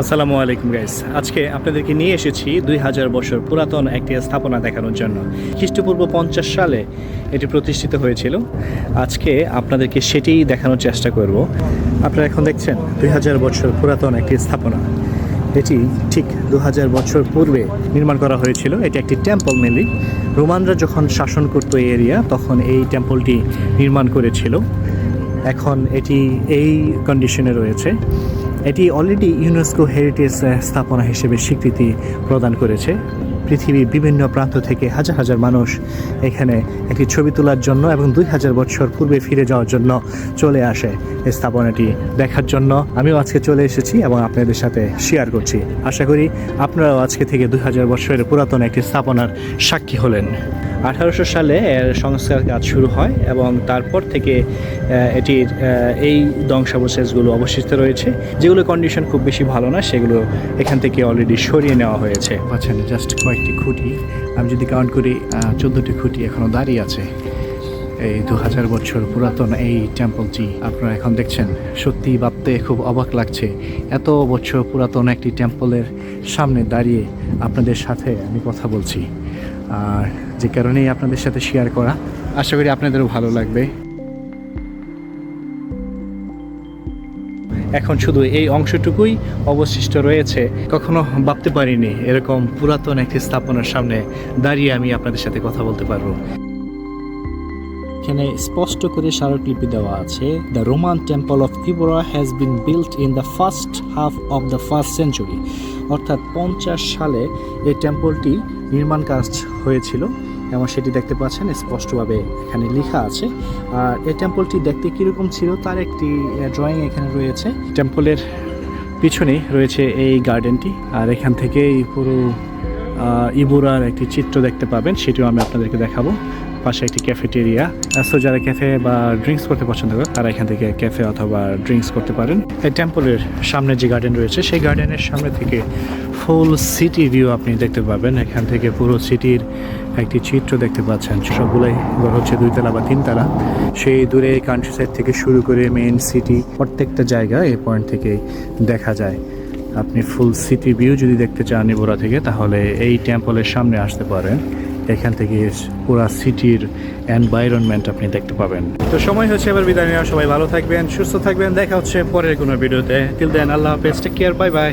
আসসালামু আলাইকুম গাইস আজকে আপনাদেরকে নিয়ে এসেছি দুই হাজার বছর পুরাতন একটি স্থাপনা দেখানোর জন্য। খ্রিস্টপূর্ব পঞ্চাশ সালে এটি প্রতিষ্ঠিত হয়েছিল। আজকে আপনাদেরকে সেটিই দেখানোর চেষ্টা করব। আপনারা এখন দেখছেন দুই হাজার বছর পুরাতন একটি স্থাপনা। এটি ঠিক দু হাজার বছর পূর্বে নির্মাণ করা হয়েছিল। এটি একটি টেম্পল মেনলি রোমানরা যখন শাসন করতো এই এরিয়া তখন এই টেম্পলটি নির্মাণ করেছিল। এখন এটি এই কন্ডিশনে রয়েছে। এটি অলরেডি ইউনেস্কো হেরিটেজ স্থাপনা হিসেবে স্বীকৃতি প্রদান করেছে। পৃথিবীর বিভিন্ন প্রান্ত থেকে হাজার হাজার মানুষ এখানে একটি ছবি তোলার জন্য এবং দুই হাজার বছর পূর্বে ফিরে যাওয়ার জন্য চলে আসে এই স্থাপনাটি দেখার জন্য। আমিও আজকে চলে এসেছি এবং আপনাদের সাথে শেয়ার করছি। আশা করি আপনারাও আজকে থেকে দুই হাজার বছরের পুরাতন একটি স্থাপনার সাক্ষী হলেন। আঠারোশো সালে এর সংস্কার কাজ শুরু হয় এবং তারপর থেকে এটির এই ধ্বংসাবশেষগুলো অবশিষ্ট রয়েছে, যেগুলো কন্ডিশন খুব বেশি ভালো না, সেগুলো এখান থেকে অলরেডি সরিয়ে নেওয়া হয়েছে। পাচ্ছেন জাস্ট কয়েকটি খুঁটি। আমি যদি কাউন্ট করি চোদ্দোটি খুঁটি এখনও দাঁড়িয়ে আছে। এই দু হাজার বছর পুরাতন এই টেম্পলটি আপনারা এখন দেখছেন। সত্যি ভাবতে খুব অবাক লাগছে। এত বছর পুরাতন একটি টেম্পলের সামনে দাঁড়িয়ে আপনাদের সাথে আমি কথা বলছি। আর যে কারণেই আপনাদের সাথে শেয়ার করা। আশা করি আপনাদেরও ভালো লাগবে। এখন শুধু এই অংশটুকুই অবশিষ্ট রয়েছে। কখনো ভাবতে পারিনি এরকম পুরাতন একটি স্থাপনার সামনে দাঁড়িয়ে আমি আপনাদের সাথে কথা বলতে পারব। এখানে স্পষ্ট করে স্মারকলিপি দেওয়া আছে the Roman temple of Evora has been built in the first half of the first century অর্থাৎ পঞ্চাশ সালে এই টেম্পলটি নির্মাণ কাজ হয়েছিল। এবং সেটি দেখতে পাচ্ছেন, স্পষ্টভাবে এখানে লেখা আছে। আর এই টেম্পলটি দেখতে কীরকম ছিল তার একটি ড্রয়িং এখানে রয়েছে। টেম্পলের পিছনে রয়েছে এই গার্ডেনটি আর এখান থেকে পুরো ইবুরার একটি চিত্র দেখতে পাবেন, সেটিও আমি আপনাদেরকে দেখাবো। পাশে একটি ক্যাফেটেরিয়া সো যারা ক্যাফে বা ড্রিঙ্কস করতে পছন্দ করে তারা এখান থেকে ক্যাফে অথবা ড্রিঙ্কস করতে পারেন। এই টেম্পলের সামনে যে গার্ডেন রয়েছে, সেই গার্ডেনের সামনে থেকে ফুল সিটি ভিউ আপনি দেখতে পাবেন। এখান থেকে পুরো সিটির একটি চিত্র দেখতে পাচ্ছেন। সবগুলাই ঘর হচ্ছে দুইতলা বা তিনতলা। সেই দূরে কান্ট্রি সাইড থেকে শুরু করে মেন সিটি প্রত্যেকটা জায়গা এই পয়েন্ট থেকে দেখা যায়। আপনি ফুল সিটি ভিউ যদি দেখতে চান ইবোরা থেকে, তাহলে এই টেম্পলের সামনে আসতে পারেন। এখান থেকে পুরা সিটির এনভায়রনমেন্ট আপনি দেখতে পাবেন। তো সময় হচ্ছে, এবার বিদায় নেওয়া। সবাই ভালো থাকবেন, সুস্থ থাকবেন। দেখা হচ্ছে পরের কোনো ভিডিওতে। টিল দেন আল্লাহ হাফেজ। Take care bye bye